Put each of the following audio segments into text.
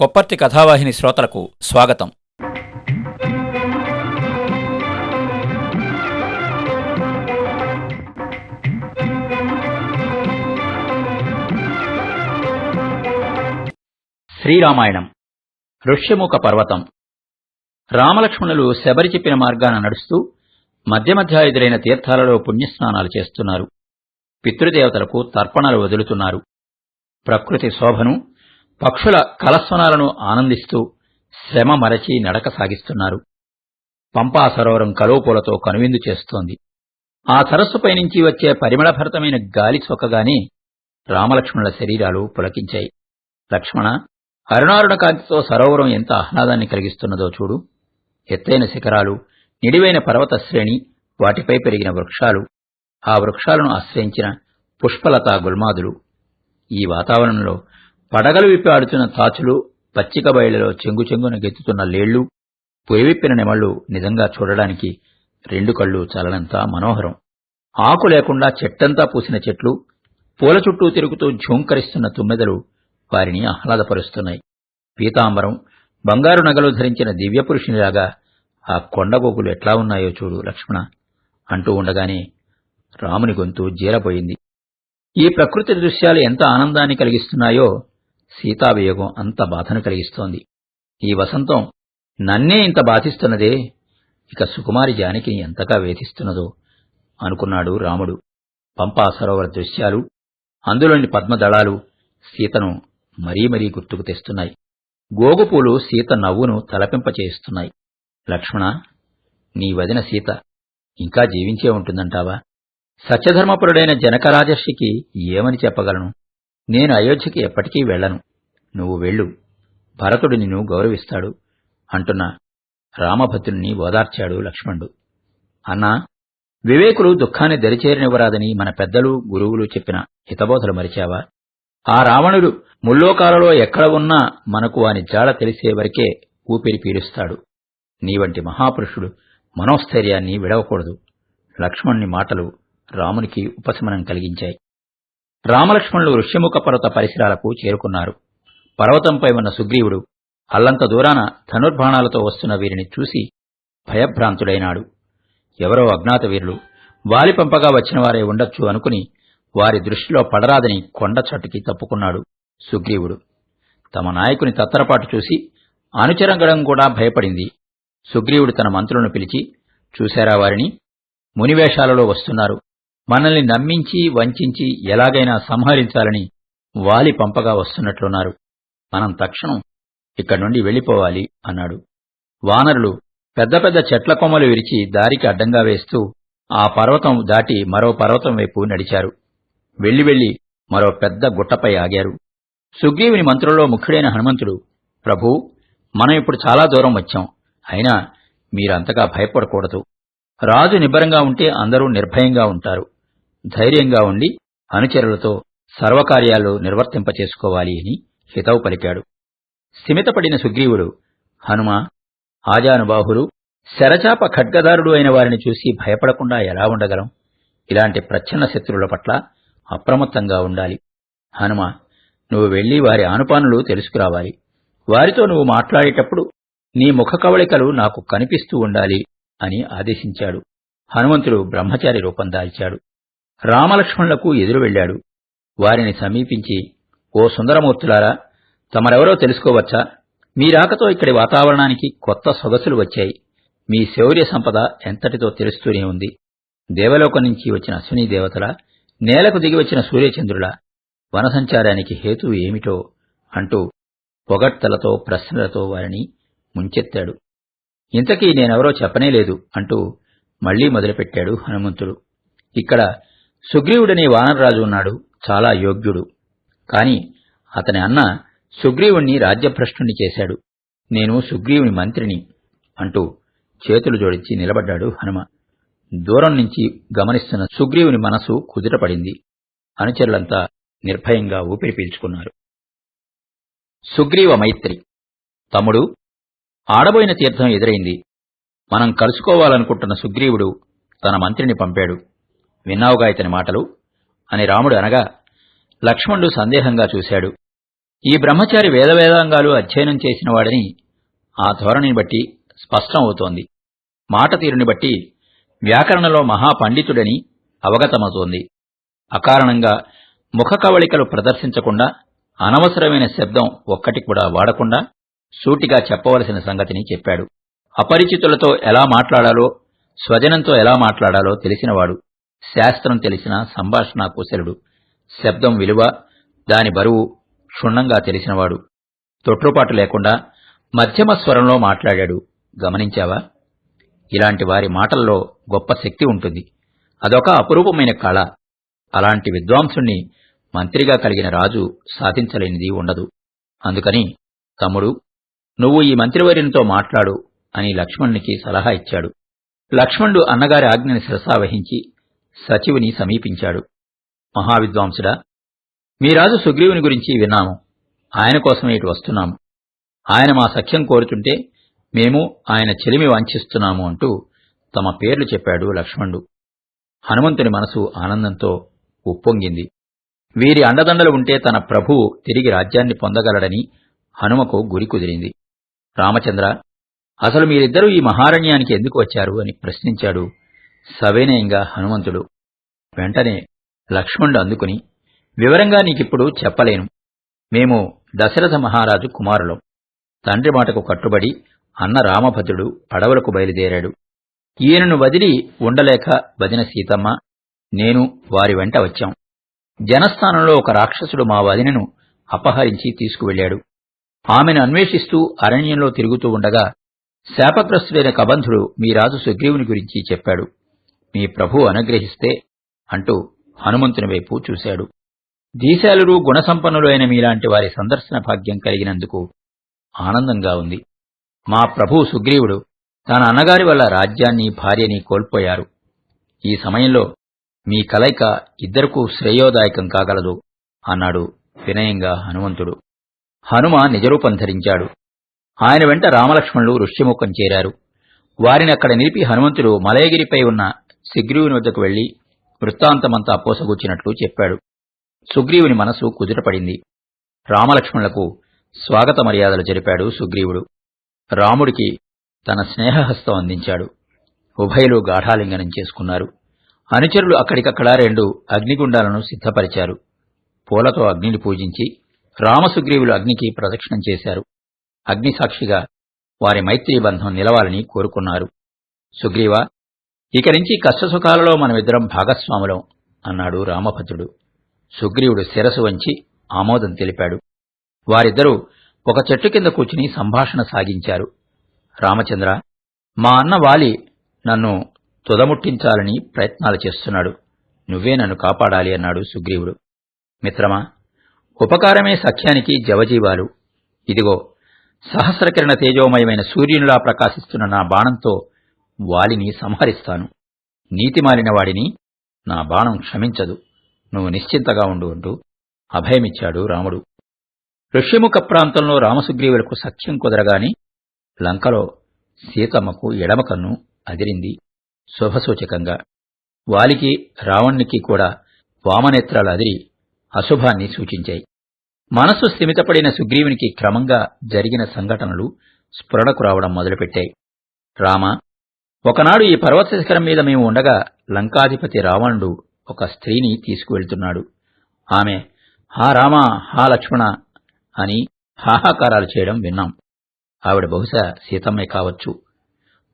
కొప్పర్తి కథావాహిని శ్రోతలకు స్వాగతం. శ్రీరామాయణం. ఋష్యముఖ పర్వతం. రామలక్ష్మణులు శబరి చెప్పిన మార్గాన నడుస్తూ మధ్య మధ్య ఎదురైన తీర్థాలలో పుణ్యస్నానాలు చేస్తున్నారు. పితృదేవతలకు తర్పణలు వదులుతున్నారు. ప్రకృతి శోభను పక్షుల కలస్వనాలను ఆనందిస్తూ శ్రమ మరచి నడక సాగిస్తున్నారు. పంపా సరోవరం కలువపూలతో కనువిందు చేస్తోంది. ఆ సరస్సుపై నుంచి వచ్చే పరిమళభరితమైన గాలి సొక్కగానే రామలక్ష్మణుల శరీరాలు పులకించాయి. లక్ష్మణ అరుణారుణ కాంతితో సరోవరం ఎంత ఆహ్లాదాన్ని కలిగిస్తున్నదో చూడు. ఎత్తైన శిఖరాలు నిడివైన పర్వత శ్రేణి వాటిపై పెరిగిన వృక్షాలు. ఆ వృక్షాలను ఆశ్రయించిన పుష్పలతా గుల్మాదులు. ఈ వాతావరణంలో పడగలు విప్పి ఆడుతున్న తాచులు పచ్చిక బయళ్ళలో చెంగు చెంగున గెత్తుతున్న లేళ్ళు పొయ్యవిప్పిన నెమళ్ళు నిజంగా చూడడానికి రెండు కళ్ళు చాలనంత మనోహరం. ఆకు లేకుండా చెట్టంతా పూసిన చెట్లు పూల చుట్టూ తిరుగుతూ ఝూంకరిస్తున్న తుమ్మెదలు వారిని ఆహ్లాదపరుస్తున్నాయి. పీతాంబరం బంగారు నగలు ధరించిన దివ్యపురుషునిలాగా ఆ కొండగోగులు ఎట్లా ఉన్నాయో చూడు లక్ష్మణ అంటూ ఉండగానే రాముని గొంతు జీరపోయింది ఈ ప్రకృతి దృశ్యాలు ఎంత ఆనందాన్ని కలిగిస్తున్నాయో సీతావియోగం అంత బాధను కలిగిస్తోంది. ఈ వసంతం నన్నే ఇంత బాధిస్తున్నదే? ఇక సుకుమారి జానకిని ఎంతగా వేధిస్తున్నదో అనుకున్నాడు రాముడు. పంపా సరోవర దృశ్యాలు అందులోని పద్మదళాలు సీతను మరీ మరీ గుర్తుకు తెస్తున్నాయి. గోగుపూలు సీత నవ్వును తలపింపచేస్తున్నాయి. లక్ష్మణ నీ వదిన సీత ఇంకా జీవించే ఉంటుందంటావా? సత్యధర్మపురుడైన జనకరాజర్షికి ఏమని చెప్పగలను? నేను అయోధ్యకి ఎప్పటికీ వెళ్ళను. నువ్వు వెళ్ళు. భరతుడు నిన్ను గౌరవిస్తాడు. అంటున్న రామభద్రుణ్ణి ఓదార్చాడు లక్ష్మణుడు. అన్నా వివేకులు దుఃఖాన్ని దరిచేరనివ్వరాదని మన పెద్దలు గురువులు చెప్పిన హితబోధలు మరిచావా? ఆ రావణుడు ముల్లోకాలలో ఎక్కడ ఉన్నా మనకు వాని జాడ తెలిసే వరకే ఊపిరి పీలుస్తాడు. నీ వంటి మహాపురుషుడు మనోస్థైర్యాన్ని విడవకూడదు. లక్ష్మణ్ణి మాటలు రామునికి ఉపశమనం కలిగించాయి. రామలక్ష్మణులు ఋష్యముఖ పర్వత పరిసరాలకు చేరుకున్నారు. పర్వతంపై ఉన్న సుగ్రీవుడు అల్లంత దూరాన ధనుర్బాణాలతో వస్తున్న వీరిని చూసి భయభ్రాంతుడైనాడు. ఎవరో అజ్ఞాత వీరులు వాలిపంపగా వచ్చిన వారే ఉండొచ్చు అనుకుని వారి దృష్టిలో పడరాదని కొండ చట్టుకి తప్పుకున్నాడు సుగ్రీవుడు. తమ నాయకుని తత్తరపాటు చూసి అనుచరంగడం కూడా భయపడింది. సుగ్రీవుడు తన మంత్రులను పిలిచి చూశారా వారిని? మునివేషాలలో వస్తున్నారు. మనల్ని నమ్మించి వంచించి ఎలాగైనా సంహరించాలని వాలి పంపగా వస్తున్నట్లున్నారు. మనం తక్షణం ఇక్కడి నుండి వెళ్ళిపోవాలి అన్నాడు. వానరులు పెద్ద పెద్ద చెట్ల కొమ్మలు విరిచి దారికి అడ్డంగా వేస్తూ ఆ పర్వతం దాటి మరో పర్వతం వైపు నడిచారు. వెళ్ళి వెళ్ళి మరో పెద్ద గుట్టపై ఆగారు. సుగ్రీవుని మంత్రుల్లో ముఖ్యుడైన హనుమంతుడు ప్రభూ మనం ఇప్పుడు చాలా దూరం వచ్చాం. అయినా మీరంతగా భయపడకూడదు. రాజు నిబ్బరంగా ఉంటే అందరూ నిర్భయంగా ఉంటారు. ధైర్యంగా ఉండి అనుచరులతో సర్వకార్యాలు నిర్వర్తింపచేసుకోవాలి అని హితవు పలికాడు. స్థిమితపడిన సుగ్రీవుడు హనుమ ఆజానుబాహులు శరచాప ఖడ్గదారుడు అయిన వారిని చూసి భయపడకుండా ఎలా ఉండగలం? ఇలాంటి ప్రచ్ఛన్న శత్రువుల పట్ల అప్రమత్తంగా ఉండాలి. హనుమ నువ్వు వెళ్ళి వారి ఆనుపానులు తెలుసుకురావాలి. వారితో నువ్వు మాట్లాడేటప్పుడు నీ ముఖ కవళికలు నాకు కనిపిస్తూ ఉండాలి. అని ఆదేశించాడు. హనుమంతుడు బ్రహ్మచారి రూపం దాల్చాడు. రామలక్ష్మణులకు ఎదురు వెళ్ళాడు. వారిని సమీపించి ఓ సుందరమూర్తులారా తమరెవరో తెలుసుకోవచ్చా? మీ రాకతో ఇక్కడి వాతావరణానికి కొత్త సొగసులు వచ్చాయి. మీ శౌర్య సంపద ఎంతటితో తెలుస్తూనే ఉంది. దేవలోకం నుంచి వచ్చిన అశ్విని దేవతల నేలకు దిగి వచ్చిన సూర్యచంద్రుల వనసంచారానికి హేతు ఏమిటో అంటూ పొగడ్తలతో ప్రశ్నలతో వారిని ముంచెత్తాడు. ఇంతకీ నేనెవరో చెప్పనేలేదు అంటూ మళ్ళీ మొదలుపెట్టాడు హనుమంతుడు. ఇక్కడ సుగ్రీవుడనే వానరరాజు ఉన్నాడు చాలా యోగ్యుడు. కాని అతని అన్న సుగ్రీవుణ్ణి రాజ్యభ్రష్టుణ్ణి చేశాడు. నేను సుగ్రీవుని మంత్రిని అంటూ చేతులు జోడించి నిలబడ్డాడు హనుమ. దూరం నుంచి గమనిస్తున్న సుగ్రీవుని మనసు కుదుటపడింది. అనుచరులంతా నిర్భయంగా ఊపిరి పీల్చుకున్నారు. సుగ్రీవ మైత్రి తమ్ముడు ఆడబోయిన తీర్థం ఎదురైంది. మనం కలుసుకోవాలనుకుంటున్న సుగ్రీవుడు తన మంత్రిని పంపాడు. విన్నావుగా ఇతని మాటలు? అని రాముడు అనగా లక్ష్మణుడు సందేహంగా చూశాడు. ఈ బ్రహ్మచారి వేదవేదాంగాలు అధ్యయనం చేసిన వాడని ఆ ధోరణిని బట్టి స్పష్టం అవుతోంది మాట తీరుని బట్టి వ్యాకరణలో మహాపండితుడని అవగతమవుతోంది. అకారణంగా ముఖ కవళికలు ప్రదర్శించకుండా అనవసరమైన శబ్దం ఒక్కటి కూడా వాడకుండా సూటిగా చెప్పవలసిన సంగతిని చెప్పాడు. అపరిచితులతో ఎలా మాట్లాడాలో స్వజనంతో ఎలా మాట్లాడాలో తెలిసినవాడు. శాస్త్రం తెలిసిన సంభాషణ కుశలుడు. శబ్దం విలువ దాని బరువు క్షుణ్ణంగా తెలిసినవాడు. తొట్రుపాటు లేకుండా మధ్యమ స్వరంలో మాట్లాడాడు. గమనించావా? ఇలాంటి వారి మాటల్లో గొప్ప శక్తి ఉంటుంది. అదొక అపురూపమైన కళ. అలాంటి విద్వాంసుణ్ణి మంత్రిగా కలిగిన రాజు సాధించలేనిది ఉండదు. అందుకని తమ్ముడు నువ్వు ఈ మంత్రివర్యునితో మాట్లాడు అని లక్ష్మణునికి సలహా ఇచ్చాడు. లక్ష్మణుడు అన్నగారి ఆజ్ఞని శిరసావహించి సచివుని సమీపించాడు. మహావిద్వాంసుడా మీ రాజు సుగ్రీవుని గురించి విన్నాము. ఆయన కోసమే ఇటు వస్తున్నాము. ఆయన మా సఖ్యం కోరుతుంటే మేము ఆయన చెలిమి వాంఛిస్తున్నాము అంటూ తమ పేర్లు చెప్పాడు లక్ష్మణుడు. హనుమంతుని మనసు ఆనందంతో ఉప్పొంగింది. వీరి అండదండలు ఉంటే తన ప్రభువు తిరిగి రాజ్యాన్ని పొందగలడని హనుమకు గురి కుదిరింది. రామచంద్ర అసలు మీరిద్దరూ ఈ మహారణ్యానికి ఎందుకు వచ్చారు? అని ప్రశ్నించాడు సవినయంగా హనుమంతుడు. వెంటనే లక్ష్మణుడు అందుకుని వివరంగా నీకిప్పుడు చెప్పలేను. మేము దశరథ మహారాజు కుమారులం. తండ్రి మాటకు కట్టుబడి అన్న రామభద్రుడు అడవులకు బయలుదేరాడు. ఈయనను వదిలి ఉండలేక వదిన సీతమ్మ నేను వారి వెంట వచ్చాం. జనస్థానంలో ఒక రాక్షసుడు మా వదినను అపహరించి తీసుకువెళ్ళాడు. ఆమెను అన్వేషిస్తూ అరణ్యంలో తిరుగుతూ ఉండగా శాపగ్రస్తుడైన కబంధుడు మీ రాజు సుగ్రీవుని గురించి చెప్పాడు. మీ ప్రభు అనుగ్రహిస్తే అంటూ హనుమంతుని వైపు చూశాడు. దీశాలురు గుణసంపన్నులైన మీలాంటి వారి సందర్శన భాగ్యం కలిగినందుకు ఆనందంగా ఉంది. మా ప్రభు సుగ్రీవుడు తన అన్నగారి వల్ల రాజ్యాన్ని భార్యని కోల్పోయారు. ఈ సమయంలో మీ కలయిక ఇద్దరికూ శ్రేయోదాయకం కాగలదు అన్నాడు వినయంగా హనుమంతుడు. హనుమ నిజరూపం ధరించాడు. ఆయన వెంట రామలక్ష్మణులు ఋష్యముఖం చేరారు. వారిని అక్కడ నిలిపి హనుమంతుడు మలయగిరిపై ఉన్న సుగ్రీవుని వద్దకు వెళ్ళి వృత్తాంతమంతా పోసగూచినట్లు చెప్పాడు. సుగ్రీవుని మనసు కుదుటపడింది. రామలక్ష్మణులకు స్వాగత మర్యాదలు జరిపాడు సుగ్రీవుడు. రాముడికి తన స్నేహహస్తం అందించాడు. ఉభయలు గాఢాలింగనం చేసుకున్నారు. అనుచరులు అక్కడికక్కడ రెండు అగ్నిగుండాలను సిద్ధపరిచారు. పూలతో అగ్నిని పూజించి రామసుగ్రీవులు అగ్నికి ప్రదక్షిణం చేశారు. అగ్నిసాక్షిగా వారి మైత్రీ బంధం నిలవాలని కోరుకున్నారు. సుగ్రీవ ఇక నుంచి కష్టసుఖాలలో మనమిద్దరం భాగస్వాములం అన్నాడు రామభద్రుడు. సుగ్రీవుడు శిరసు వంచి ఆమోదం తెలిపాడు. వారిద్దరూ ఒక చెట్టు కింద కూర్చుని సంభాషణ సాగించారు. రామచంద్ర మా అన్న వాలి నన్ను తుదముట్టించాలని ప్రయత్నాలు చేస్తున్నాడు. నువ్వే నన్ను కాపాడాలి అన్నాడు సుగ్రీవుడు. మిత్రమా ఉపకారమే సఖ్యానికి జవజీవాలు. ఇదిగో సహస్రకిరణ తేజోమయమైన సూర్యునిలా ప్రకాశిస్తున్న నా బాణంతో వాలిని సంహరిస్తాను. నీతిమాలిన వాడిని నా బాణం క్షమించదు. నువ్వు నిశ్చింతగా ఉండు అంటూ అభయమిచ్చాడు రాముడు. ఋష్యముఖ ప్రాంతంలో రామసుగ్రీవులకు సఖ్యం కుదరగాని లంకలో సీతమ్మకు ఎడమకన్ను అదిరింది శుభసూచకంగా. వాలికి రావణ్ణికి కూడా వామనేత్రాలు అదిరి అశుభాన్ని సూచించాయి. మనస్సు స్థిమితపడిన సుగ్రీవునికి క్రమంగా జరిగిన సంఘటనలు స్ఫురణకు రావడం మొదలుపెట్టాయి. రామ ఒకనాడు ఈ పర్వత శిఖరం మీద మేము ఉండగా లంకాధిపతి రావణుడు ఒక స్త్రీని తీసుకువెళ్తున్నాడు. ఆమె హా రామ హా లక్ష్మణ అని హాహాకారాలు చేయడం విన్నాం. ఆవిడ బహుశా సీతమ్మే కావచ్చు.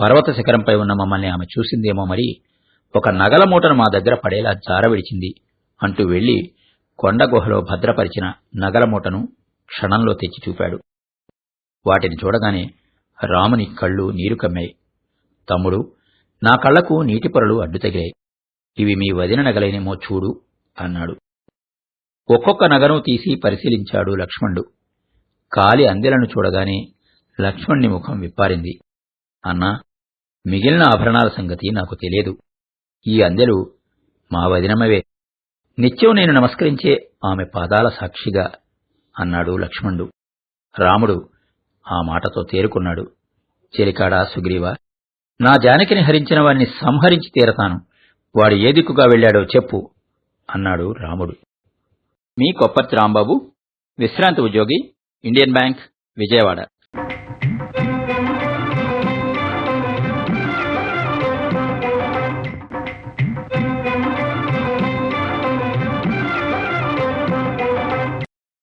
పర్వత శిఖరంపై ఉన్న మమ్మల్ని ఆమె చూసిందేమో మరి ఒక నగల మూటను మా దగ్గర పడేలా జారవిడిచింది అంటూ వెళ్ళి కొండ గుహలో భద్రపరిచిన నగలమూటను క్షణంలో తెచ్చి చూపాడు. వాటిని చూడగానే రాముని కళ్ళు నీరు కమ్మాయి. తమ్ముడు నా కళ్ళకు నీటిపొరలు అడ్డుతగిలాయి ఇవి మీ వదిన నగలైనేమో చూడు అన్నాడు. ఒక్కొక్క నగను తీసి పరిశీలించాడు లక్ష్మణుడు. కాలి అందెలను చూడగానే లక్ష్మణ్ణి ముఖం విప్పారింది. అన్నా మిగిలిన ఆభరణాల సంగతి నాకు తెలియదు. ఈ అందెలు మా వదినమవే నిత్యం నేను నమస్కరించే ఆమె పాదాల సాక్షిగా అన్నాడు లక్ష్మణుడు. రాముడు ఆ మాటతో తేరుకున్నాడు. చెలికాడా సుగ్రీవ నా జానకిని హరించిన వారిని సంహరించి తీరతాను. వాడు ఏ దిక్కుగా వెళ్ళాడో చెప్పు అన్నాడు రాముడు. మీ కొప్పర్తి రాంబాబు విశ్రాంతి ఉద్యోగి ఇండియన్ బ్యాంక్ విజయవాడ.